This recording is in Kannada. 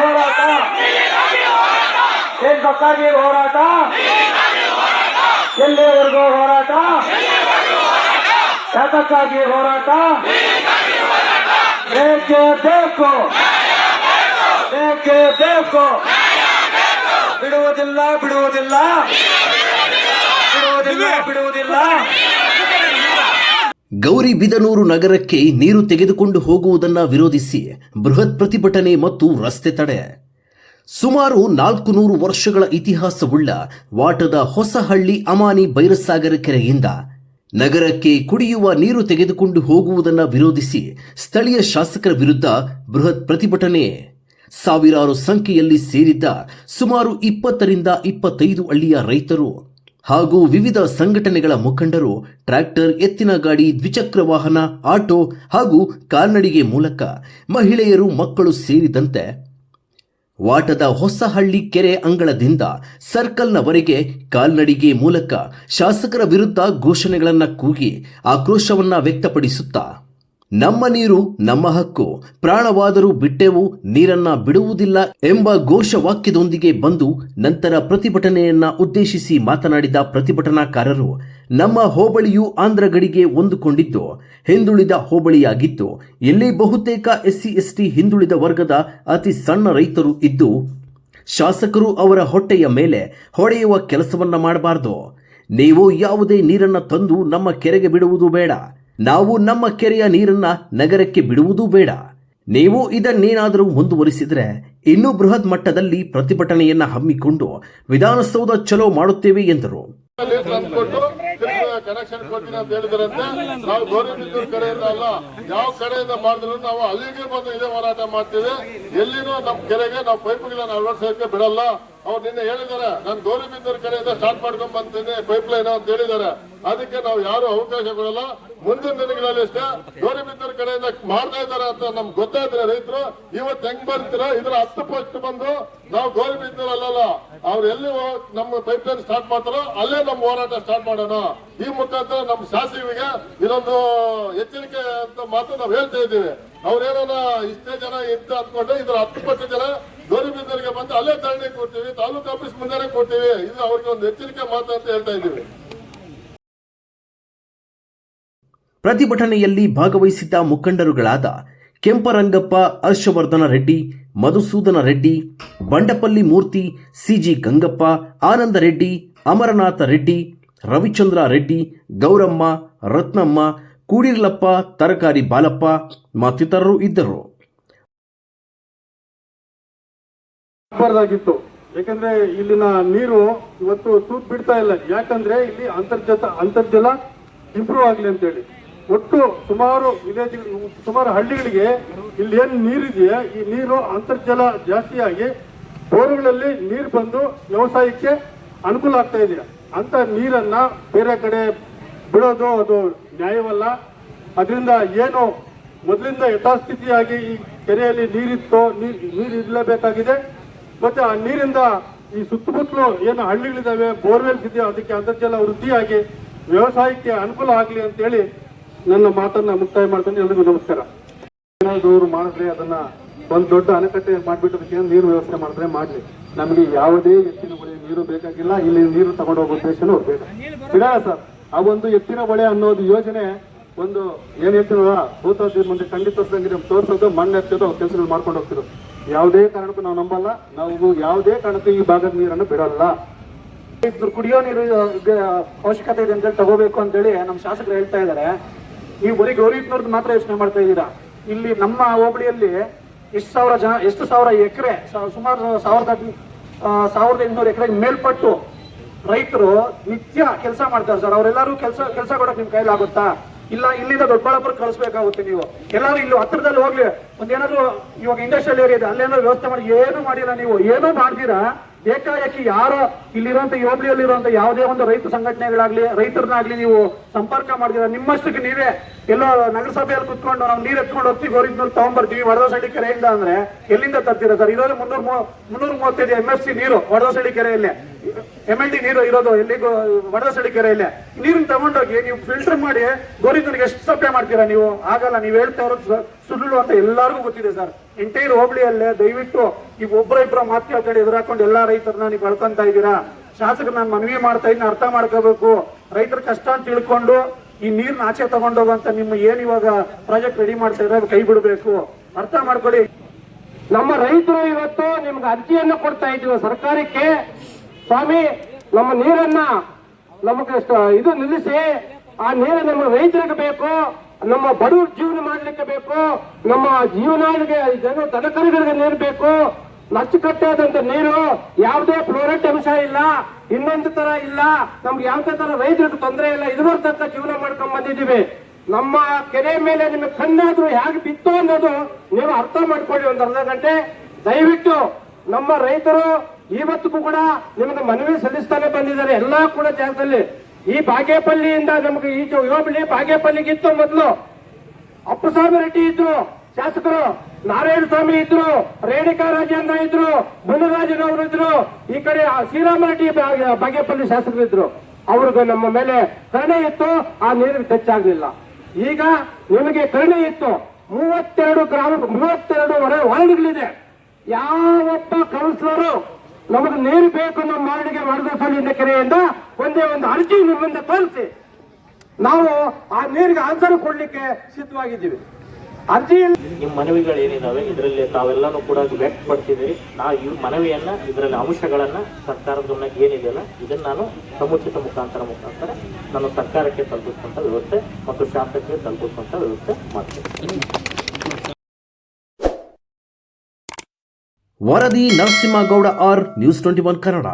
ಹೋರಾಟ ಏನ್ಬೇಕಾಗಿ ಹೋರಾಟ ಎಲ್ಲಿವರೆಗೂ ಹೋರಾಟ ಯಾತಕ್ಕಾಗಿ ಹೋರಾಟ ಬೇಕೇ ಬೇಕು ಬೇಕೇ ಬೇಕು ಬಿಡುವುದಿಲ್ಲ ಬಿಡುವುದಿಲ್ಲ ಬಿಡುವುದಿಲ್ಲ ಬಿಡುವುದಿಲ್ಲ ಗೌರಿಬಿದನೂರು ನಗರಕ್ಕೆ ನೀರು ತೆಗೆದುಕೊಂಡು ಹೋಗುವುದನ್ನು ವಿರೋಧಿಸಿ ಬೃಹತ್ ಪ್ರತಿಭಟನೆ ಮತ್ತು ರಸ್ತೆ ತಡೆ. ಸುಮಾರು ನಾಲ್ಕು ನೂರು ವರ್ಷಗಳ ಇತಿಹಾಸವುಳ್ಳ ವಾಟದ ಹೊಸಹಳ್ಳಿ ಅಮಾನಿ ಬೈರಸಾಗರ ಕೆರೆಯಿಂದ ನಗರಕ್ಕೆ ಕುಡಿಯುವ ನೀರು ತೆಗೆದುಕೊಂಡು ಹೋಗುವುದನ್ನು ವಿರೋಧಿಸಿ ಸ್ಥಳೀಯ ಶಾಸಕರ ವಿರುದ್ಧ ಬೃಹತ್ ಪ್ರತಿಭಟನೆ. ಸಾವಿರಾರು ಸಂಖ್ಯೆಯಲ್ಲಿ ಸೇರಿದ್ದ ಸುಮಾರು ಇಪ್ಪತ್ತರಿಂದ ಇಪ್ಪತ್ತೈದು ಹಳ್ಳಿಯ ರೈತರು ಹಾಗೂ ವಿವಿಧ ಸಂಘಟನೆಗಳ ಮುಖಂಡರು ಟ್ರ್ಯಾಕ್ಟರ್, ಎತ್ತಿನ ಗಾಡಿ, ದ್ವಿಚಕ್ರ ವಾಹನ, ಆಟೋ ಹಾಗೂ ಕಾಲ್ನಡಿಗೆ ಮೂಲಕ ಮಹಿಳೆಯರು, ಮಕ್ಕಳು ಸೇರಿದಂತೆ ವಾಟದ ಹೊಸಹಳ್ಳಿ ಕೆರೆ ಅಂಗಳದಿಂದ ಸರ್ಕಲ್ನವರೆಗೆ ಕಾಲ್ನಡಿಗೆ ಮೂಲಕ ಶಾಸಕರ ವಿರುದ್ಧ ಘೋಷಣೆಗಳನ್ನು ಕೂಗಿ ಆಕ್ರೋಶವನ್ನು ವ್ಯಕ್ತಪಡಿಸುತ್ತಾ ನಮ್ಮ ನೀರು ನಮ್ಮ ಹಕ್ಕು. ಪ್ರಾಣವಾದರೂ ಬಿಟ್ಟೆವು, ನೀರನ್ನ ಬಿಡುವುದಿಲ್ಲ ಎಂಬ ಘೋಷವಾಕ್ಯದೊಂದಿಗೆ ಬಂದು ನಂತರ ಪ್ರತಿಭಟನೆಯನ್ನ ಉದ್ದೇಶಿಸಿ ಮಾತನಾಡಿದ ಪ್ರತಿಭಟನಾಕಾರರು, ನಮ್ಮ ಹೋಬಳಿಯು ಆಂಧ್ರ ಗಡಿಗೆ ಹೊಂದಿಕೊಂಡಿದ್ದು, ಹಿಂದುಳಿದ ಹೋಬಳಿಯಾಗಿತ್ತು. ಇಲ್ಲಿ ಬಹುತೇಕ ಎಸ್ಸಿ, ಎಸ್ಟಿ ಹಿಂದುಳಿದ ವರ್ಗದ ಅತಿ ಸಣ್ಣ ರೈತರು ಇದ್ದು, ಶಾಸಕರು ಅವರ ಹೊಟ್ಟೆಯ ಮೇಲೆ ಹೊಡೆಯುವ ಕೆಲಸವನ್ನ ಮಾಡಬಾರದು. ನೀವು ಯಾವುದೇ ನೀರನ್ನ ತಂದು ನಮ್ಮ ಕೆರೆಗೆ ಬಿಡುವುದು ಬೇಡ. ನಾವು ನಮ್ಮ ಕೆರೆಯ ನೀರನ್ನ ನಗರಕ್ಕೆ ಬಿಡುವುದೂ ಬೇಡ. ನೀವು ಇದನ್ನೇನಾದರೂ ಮುಂದುವರಿಸಿದರೆ ಇನ್ನೂ ಬೃಹತ್ ಮಟ್ಟದಲ್ಲಿ ಪ್ರತಿಭಟನೆಯನ್ನ ಹಮ್ಮಿಕೊಂಡು ವಿಧಾನಸೌಧ ಚಲೋ ಮಾಡುತ್ತೇವೆ ಎಂದರು. ಕನೆಕ್ಷನ್ ಅಂತ ನಾವು ಕಡೆಯಿಂದ ಯಾವ ಕಡೆಯಿಂದ ಮಾಡಿದ್ರು ನಾವು ಅಲ್ಲಿಗೆ ಬಂದು ಇದೇ ಹೋರಾಟ ಮಾಡ್ತೀವಿ. ಎಲ್ಲಿನೂ ನಮ್ಮ ಕೆರೆಗೆ ನಾವು ಪೈಪ್ಗಳನ್ನ ಅಳವಡಿಸೋಕೆ ಬಿಡಲ್ಲ. ಅವ್ರು ನಿನ್ನೆ ಹೇಳಿದಾರೆ ನಾನು ಗೌರಿಬಿದ್ದೂರು ಕಡೆಯಿಂದ ಸ್ಟಾರ್ಟ್ ಮಾಡ್ಕೊಂಡ್ ಬಂತೀನಿ ಪೈಪ್ ಲೈನ್ ಅಂತ ಹೇಳಿದಾರೆ ಅದಕ್ಕೆ ನಾವು ಯಾರು ಅವಕಾಶ ಕೊಡಲ್ಲ. ಮುಂದಿನ ದಿನಗಳಲ್ಲಿ ಅಷ್ಟೇ ಕಡೆಯಿಂದ ಮಾಡ್ತಾ ಇದ್ದಾರೆ ಅಂತ ನಮ್ಗೆ ಗೊತ್ತಾದ್ರೆ ರೈತರು ಇವತ್ತು ಹೆಂಗ್ ಬರ್ತೀರಾ? ಇದ್ರ ಹತ್ತು ಪಸ್ಟ್ ಬಂದು ನಾವು ಗೌರಿಬಿದ್ದೂರು ಅಲ್ಲಲ್ಲ. ಅವ್ರು ಎಲ್ಲಿ ನಮ್ಮ ಪೈಪ್ ಲೈನ್ ಸ್ಟಾರ್ಟ್ ಮಾಡ್ತಾರೋ, ಅಲ್ಲೇ ನಮ್ಮ ಹೋರಾಟ ಸ್ಟಾರ್ಟ್ ಮಾಡೋಣ. ಈ ಮುಖಾಂತರ ನಮ್ಮ ಶಾಸಕರಿಗೆ ಇದೊಂದು ಎಚ್ಚರಿಕೆ ಅಂತ ಮಾತು ನಾವು ಹೇಳ್ತಾ ಇದ್ದೀವಿ. ಅವ್ರೇನ ಇಷ್ಟೇ ಜನ ಇದ್ದ ಅಂದ್ಕೊಂಡ್ರೆ ಇದ್ರ ಹತ್ತು ಪರ್ಸೆಂಟ್ ಜನ ಗೌರಿಬಿದ್ದೂರಿಗೆ ಬಂದು ಅಲ್ಲೇ ಧರಣಿ ಕೊಡ್ತೀವಿ, ತಾಲೂಕು ಆಫೀಸ್ ಮುಂದೆನೆ ಕೊಡ್ತೀವಿ. ಇದು ಅವ್ರಿಗೆ ಒಂದು ಎಚ್ಚರಿಕೆ ಮಾತು ಅಂತ ಹೇಳ್ತಾ ಇದ್ದೀವಿ. ಪ್ರತಿಭಟನೆಯಲ್ಲಿ ಭಾಗವಹಿಸಿದ್ದ ಮುಖಂಡರುಗಳಾದ ಕೆಂಪರಂಗಪ್ಪ, ಹರ್ಷವರ್ಧನ ರೆಡ್ಡಿ, ಮಧುಸೂದನ ರೆಡ್ಡಿ, ಬಂಡಪಲ್ಲಿ ಮೂರ್ತಿ ಸಿಜಿ ಗಂಗಪ್ಪ, ಆನಂದ ರೆಡ್ಡಿ, ಅಮರನಾಥ ರೆಡ್ಡಿ, ರವಿಚಂದ್ರ ರೆಡ್ಡಿ, ಗೌರಮ್ಮ, ರತ್ನಮ್ಮ, ಕೂಡಿರ್ಲಪ್ಪ, ತರಕಾರಿ ಬಾಲಪ್ಪ ಮತ್ತಿತರರು ಇದ್ದರು. ಆಗಬಾರ್ದಾಗಿತ್ತು. ಯಾಕಂದ್ರೆ ಇಲ್ಲಿನ ನೀರು ಇವತ್ತು ತೂತ್ ಬಿಡ್ತಾ ಇಲ್ಲ. ಯಾಕಂದ್ರೆ ಇಲ್ಲಿ ಅಂತರ್ಜಲ ಅಂತರ್ಜಲ ಇಂಪ್ರೂವ್ ಆಗ್ಲಿ ಅಂತೇಳಿ. ಒಟ್ಟು ಸುಮಾರು ವಿಲೇಜ್ ಸುಮಾರು ಹಳ್ಳಿಗಳಿಗೆ ಇಲ್ಲಿ ಏನ್ ನೀರಿದೆಯಾ, ಈ ನೀರು ಅಂತರ್ಜಲ ಜಾಸ್ತಿಯಾಗಿ ಬೋರ್ಗಳಲ್ಲಿ ನೀರು ಬಂದು ವ್ಯವಸಾಯಕ್ಕೆ ಅನುಕೂಲ ಆಗ್ತಾ ಇದೆಯಾ ಅಂತ ನೀರನ್ನ ಬೇರೆ ಕಡೆ ಬಿಡೋದು ಅದು ನ್ಯಾಯವಲ್ಲ. ಅದರಿಂದ ಏನು ಮೊದಲಿಂದ ಯಥಾಸ್ಥಿತಿಯಾಗಿ ಈ ಕೆರೆಯಲ್ಲಿ ನೀರಿತ್ತೋ ನೀರ್ ನೀರು ಇರಲೇಬೇಕಾಗಿದೆ ಮತ್ತೆ ಆ ನೀರಿಂದ ಈ ಸುತ್ತಮುತ್ತಲು ಏನು ಹಳ್ಳಿಗಳಿದ್ದಾವೆ ಬೋರ್ವೆಲ್ಸ್ ಇದೆಯೋ ಅದಕ್ಕೆ ಅಂತರ್ಜಲ ವೃದ್ಧಿಯಾಗಿ, ವ್ಯವಸಾಯಕ್ಕೆ ಅನುಕೂಲ ಆಗಲಿ ಅಂತೇಳಿ ನನ್ನ ಮಾತನ್ನ ಮುಕ್ತಾಯ ಮಾಡ್ತೀನಿ. ಎಲ್ರಿಗೂ ನಮಸ್ಕಾರ. ಇವ್ರು ಮಾಡಿದ್ರೆ ಅದನ್ನ ಒಂದು ದೊಡ್ಡ ಅಣೆಕಟ್ಟೆ ಮಾಡ್ಬಿಟ್ಟು ನೀರು ವ್ಯವಸ್ಥೆ ಮಾಡಿದ್ರೆ ಮಾಡಲಿ. ನಮಗೆ ಯಾವುದೇ ಎತ್ತಿನ ಬಳಿ ನೀರು ಬೇಕಾಗಿಲ್ಲ. ಇಲ್ಲಿ ನೀರು ತಗೊಂಡೋಗೋ ಉದ್ದೇಶನೂ ಬೇಡ. ಬಿಡಲ್ಲ ಸರ್, ಆ ಒಂದು ಎತ್ತಿನ ಬಳೆ ಅನ್ನೋದು ಯೋಜನೆ ಒಂದು ಏನ್ ಹೇಳ್ತೀವಲ್ಲ ಭೂತ ಮುಂದೆ ಖಂಡಿತ ತೋರ್ಸೋದು ಮಣ್ಣು ಎತ್ತೋದು ಕೆಲಸಗಳು ಮಾಡ್ಕೊಂಡು ಹೋಗ್ತಿರೋದು. ಯಾವುದೇ ಕಾರಣಕ್ಕೂ ನಾವು ನಂಬಲ್ಲ. ನಾವು ಯಾವುದೇ ಕಾರಣಕ್ಕೂ ಈ ಭಾಗದ ನೀರನ್ನು ಬಿಡಲ್ಲ. ಇದ್ರ ಕುಡಿಯೋ ನೀರು ಅವಶ್ಯಕತೆ ಇದೆ ಅಂತೇಳಿ ತಗೋಬೇಕು ಅಂತೇಳಿ ನಮ್ಮ ಶಾಸಕರು ಹೇಳ್ತಾ ಇದ್ದಾರೆ. ನೀವು ಬರೀ ಗೌರಿತ್ನವ್ರದ್ದು ಮಾತ್ರ ಯೋಚನೆ ಮಾಡ್ತಾ ಇದ್ದೀರಾ? ಇಲ್ಲಿ ನಮ್ಮ ಹೋಬಳಿಯಲ್ಲಿ ಎಷ್ಟು ಸಾವಿರ ಜನ, ಎಷ್ಟು ಸಾವಿರ ಎಕರೆ ಸುಮಾರು ಸಾವಿರದ ಸಾವಿರದ ಎಂಟುನೂರು ಎಕರೆ ಮೇಲ್ಪಟ್ಟು ರೈತರು ನಿತ್ಯ ಕೆಲಸ ಮಾಡ್ತಾರೆ ಸರ್. ಅವರೆಲ್ಲರೂ ಕೆಲಸ ಕೆಲಸ ಕೊಡೋಕೆ ನಿಮ್ಮ ಕೈಲಿ ಆಗುತ್ತಾ ಇಲ್ಲ, ಇಲ್ಲಿಂದ ದೊಡ್ಡಬಳ್ಳಾಪುರ ಕಳಿಸ್ಬೇಕಾಗುತ್ತೆ ನೀವು. ಎಲ್ಲರೂ ಇಲ್ಲಿ ಹತ್ತಿರದಲ್ಲಿ ಹೋಗ್ಲಿ. ಒಂದೇನಾದ್ರು ಇವಾಗ ಇಂಡಸ್ಟ್ರಿಯಲ್ ಏರಿಯಾ ಇದೆ ಅಲ್ಲೇನಾದ್ರು ವ್ಯವಸ್ಥೆ ಮಾಡಿ, ಏನು ಮಾಡಿಲ್ಲ ನೀವು. ಏನೂ ಮಾಡ್ತೀರಾ? ಏಕಾಏಕಿ ಯಾರೋ ಇಲ್ಲಿರುವಂತ ಯೋಬ್ಲಿಯಲ್ಲಿರುವಂತ ಯಾವುದೇ ಒಂದು ರೈತ ಸಂಘಟನೆಗಳಾಗ್ಲಿ, ರೈತರನ್ನಾಗ್ಲಿ ನೀವು ಸಂಪರ್ಕ ಮಾಡಿದಿರ ನಿಮ್ಮಷ್ಟಕ್ಕೆ ನೀವೇ ಎಲ್ಲೋ ನಗರಸಭೆಯಲ್ಲಿ ಕುತ್ಕೊಂಡು ನಾವು ನೀರ್ ಎತ್ಕೊಂಡು ಹೋಗ್ತೀವಿ ಗೋರಿದ್ನಲ್ಲಿ ತಗೊಂಡ್ಬರ್ತೀವಿ ವಡದಸಳ್ಳಿ ಕೆರೆಯಿಂದ ಅಂದ್ರೆ ಎಲ್ಲಿಂದ ತರ್ತೀರಾ ಸರ್? ಇರೋದು ಮುನ್ನೂರ ಮುನ್ನೂರ ಮೂವತ್ತೈದು ಎಂ ಎಸ್ ಸಿ ನೀರು ವಡದಸಳ್ಳಿ ಕೆರೆಯಲ್ಲಿ. ಎಂ ಎಲ್ ಡಿ ನೀರು ಇರೋದು ಎಲ್ಲಿ ವಡದಸಡಿ ಕೆರೆಯಲ್ಲಿ ನೀರನ್ನ ತಗೊಂಡೋಗಿ ನೀವು ಫಿಲ್ಟರ್ ಮಾಡಿ ಗೋರಿತನಿಗೆ ಎಷ್ಟು ಸಪ್ಲೈ ಮಾಡ್ತೀರಾ ನೀವು? ಆಗಲ್ಲ, ನೀವು ಹೇಳ್ತಾ ಇರೋದು ಸುಳ್ಳು ಅಂತ ಎಲ್ಲರಿಗೂ ಗೊತ್ತಿದೆ ಸರ್. ಎಂಟೈರ್ ಹೋಬಳಿಯಲ್ಲೇ ದಯವಿಟ್ಟು ಈಗ ಒಬ್ಬರ ಇಬ್ಬರ ಮಾತು ಕೇಳ್ಕೊಂಡು ಎದುರಾಕೊಂಡು ಎಲ್ಲಾ ರೈತರನ್ನ ನೀವು ಕಳ್ಕೊಂತ ಇದ್ದೀರಾ? ಶಾಸಕರು ನಾನು ಮನವಿ ಮಾಡ್ತಾ ಇದ್ದೀನಿ ಅರ್ಥ ಮಾಡ್ಕೋಬೇಕು. ರೈತರ ಕಷ್ಟ ಅಂತ ತಿಳ್ಕೊಂಡು ಈ ನೀರ್ನ ಆಚೆ ತಗೊಂಡೋಗಂತ ನಿಮ್ಮ ಏನ್ ಇವಾಗ ಪ್ರಾಜೆಕ್ಟ್ ರೆಡಿ ಮಾಡ್ತಾ ಇದ್ರೆ ಕೈ ಬಿಡಬೇಕು. ಅರ್ಥ ಮಾಡ್ಕೊಳ್ಳಿ. ನಮ್ಮ ರೈತರು ಇವತ್ತು ನಿಮ್ಗೆ ಅರ್ಜಿಯನ್ನು ಕೊಡ್ತಾ ಇದ್ದೀವಿ ಸರ್ಕಾರಕ್ಕೆ. ಸ್ವಾಮಿ, ನಮ್ಮ ನೀರನ್ನ ನಮಗೆ ಇದು ನಿಲ್ಲಿಸಿ, ಆ ನೀರು ನಮ್ಮ ರೈತರಿಗೆ ಬೇಕು, ನಮ್ಮ ಬಡವರು ಜೀವನ ಮಾಡಲಿಕ್ಕೆ ಬೇಕು, ನಮ್ಮ ಜೀವನಾಡಿಗೆ ಜನ ತಡಕರಿಗಳಿಗೆ ನೀರು ಬೇಕು. ನಚ್ಚುಕಟ್ಟಾದಂತ ನೀರು ಯಾವುದೇ ಫ್ಲೋರೆಟ್ ಅಂಶ ಇಲ್ಲ, ಇನ್ನೊಂದು ತರ ಇಲ್ಲ, ನಮ್ಗೆ ಯಾವುದೇ ತರ ರೈತರಿಗೆ ತೊಂದರೆ ಇಲ್ಲ ಇದುವರೆಗೆ ತನಕ ಜೀವನ ಮಾಡ್ಕೊಂಡ್ ಬಂದಿದ್ದೀವಿ. ನಮ್ಮ ಕೆರೆ ಮೇಲೆ ನಿಮಗೆ ಕಣ್ಣಾದ್ರೂ ಹೇಗೆ ಬಿತ್ತು ಅನ್ನೋದು ನೀವು ಅರ್ಥ ಮಾಡ್ಕೊಳ್ಳಿ ಒಂದು ಅರ್ಧ ಗಂಟೆ. ದಯವಿಟ್ಟು ನಮ್ಮ ರೈತರು ಇವತ್ತಿಗೂ ಕೂಡ ನಿಮಗೆ ಮನವಿ ಸಲ್ಲಿಸ್ತಾನೆ ಬಂದಿದ್ದಾರೆ. ಎಲ್ಲಾ ಕೂಡ ಜಾಗದಲ್ಲಿ. ಈ ಬಾಗೇಪಲ್ಲಿಯಿಂದ ನಮಗೆ ಈ ಹೋಬಳಿ ಬಾಗೇಪಲ್ಲಿಗಿತ್ತು ಮೊದಲು. ಅಪ್ಪಸ್ವಾಮಿ ರೆಡ್ಡಿ ಇದ್ರು, ಶಾಸಕರು ನಾರಾಯಣ ಸ್ವಾಮಿ ಇದ್ರು, ರೇಣುಕಾ ರಾಜೇಂದ್ರ ಇದ್ರು, ಮುನರಾಜನವರು ಇದ್ರು, ಈ ಕಡೆ ಶ್ರೀರಾಮ ರೆಡ್ಡಿ ಬಾಗೇಪಲ್ಲಿ ಶಾಸಕರು ಇದ್ರು. ಅವ್ರಿಗೆ ನಮ್ಮ ಮೇಲೆ ಕರುಣೆ ಇತ್ತು, ಆ ನೀರಿಗೆ ಟಚ್ ಈಗ ನಿಮಗೆ ಕರುಣೆ ಇತ್ತು. ಮೂವತ್ತೆರಡು ಗ್ರಾಮ ಮೂವತ್ತೆರಡು ವರ ವಾರ್ಡ್ಗಳಿದೆ. ಯಾವೊಬ್ಬ ಕೌನ್ಸಿಲರು ನಮಗೆ ನೀರು ಬೇಕು ನಮ್ಮ ಮಾರಣಿಗೆ ವರದಸಲಿಂದ ಕೆರೆಯಿಂದ ಒಂದೇ ಒಂದು ಅರ್ಜಿ ನಿಮ್ಮಿಂದ ತೋರಿಸಿ. ನಾವು ಆ ನೀರಿಗೆ ಆನ್ಸರ್ ಕೊಡ್ಲಿಕ್ಕೆ ಸಿದ್ಧವಾಗಿದ್ದೀವಿ. ಅರ್ಜಿಯಲ್ಲಿ ನಿಮ್ಮ ಮನವಿಗಳು ಏನಿದಾವೆ? ಇದರಲ್ಲಿ ತಾವೆಲ್ಲನೂ ಕೂಡ ವ್ಯಕ್ತಪಡಿಸಿದಿರಿ ನಾ ಈ ಮನವಿಯನ್ನ, ಇದರಲ್ಲಿ ಅಂಶಗಳನ್ನ ಸರ್ಕಾರದ ಗಮನಕ್ಕೆ ಏನಿದೆಯಲ್ಲ, ಇದನ್ನ ನಾನು ಸಮುಚಿತ ಮುಖಾಂತರ ಮುಖಾಂತರ ನಾನು ಸರ್ಕಾರಕ್ಕೆ ತಲುಪಿಸುವಂತ ವ್ಯವಸ್ಥೆ ಮತ್ತು ಶಾಸಕರಿಗೆ ತಲುಪಿಸುವಂತ ವ್ಯವಸ್ಥೆ ಮಾಡ್ತೀನಿ. ವರದಿ Narasimhagowda R news twenty one Kannada.